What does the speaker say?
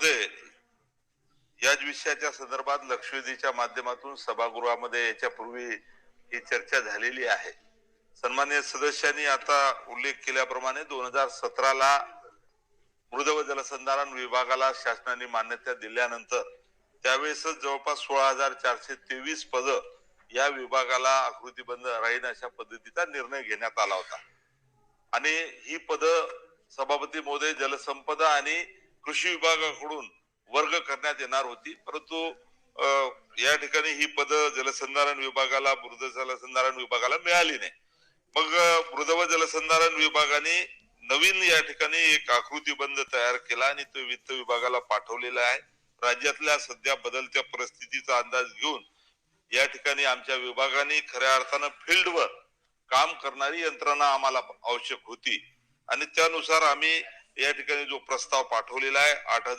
सभागृहामध्ये याच विषयाच्या संदर्भात लक्षवेधीच्या माध्यमातून सभागृहामध्ये याच्यापूर्वी ही चर्चा झालेली आहे. सन्मान्य सदस्यांनी आता उल्लेख केल्याप्रमाणे दोन हजार सतराला मृद व जलसंधारण विभागाला शासनाने मान्यता दिल्यानंतर त्यावेळेसच जवळपास सोळा हजार चारशे तेवीस पद या विभागाला आकृतीबंद राहील अशा पद्धतीचा निर्णय घेण्यात आला होता. आणि ही पद सभापती महोदय जलसंपदा आणि कृषी विभागाकडून वर्ग करण्यात येणार होती. परंतु या ठिकाणी ही पद जलसंधारण विभागाला मृद जलसंधारण विभागाला मिळाली नाही. मग मृद व जलसंधारण विभागाने नवीन या ठिकाणी एक आकृतीबंध तयार केला आणि तो वित्त विभागाला पाठवलेला आहे. राज्यातल्या सध्या बदलत्या परिस्थितीचा अंदाज घेऊन या ठिकाणी आमच्या विभागाने खऱ्या अर्थानं फील्डवर काम करणारी यंत्रणा आम्हाला आवश्यक होती. आणि त्यानुसार आम्ही या ठिकाणी जो प्रस्ताव पाठवलेला आहे आठ हजार